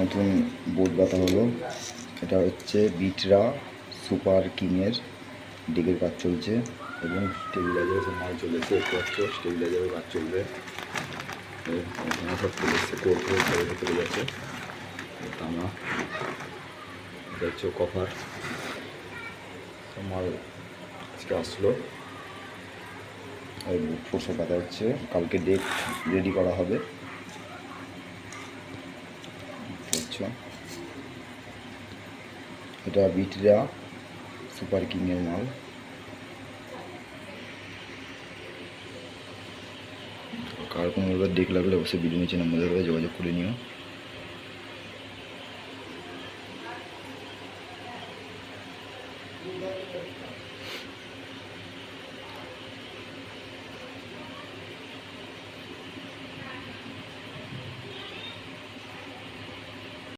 নতুন বোর্ড বাতা হলো। এটা হচ্ছে বিটরা সুপার কিংয়ের ডিগের কাজ চলছে এবং স্টেবিলাইজারের মাল চলেছে একটু একটু স্টেবিলাইজারের কাজ চলবে। সব চলে এসছে চলে যাচ্ছে। তামা, এটা হচ্ছে কভার মাল আজকে আসলো। আর বুট ফোর পাতা হচ্ছে, কালকে ডেট রেডি করা হবে। আচ্ছা এটা বিটরা সুপার কিংয়ের মাল। কার কোনো এবার দেখ লাগলে অবশ্যই ভিডিও নিচে নাম্বার যোগাযোগ করে নিও।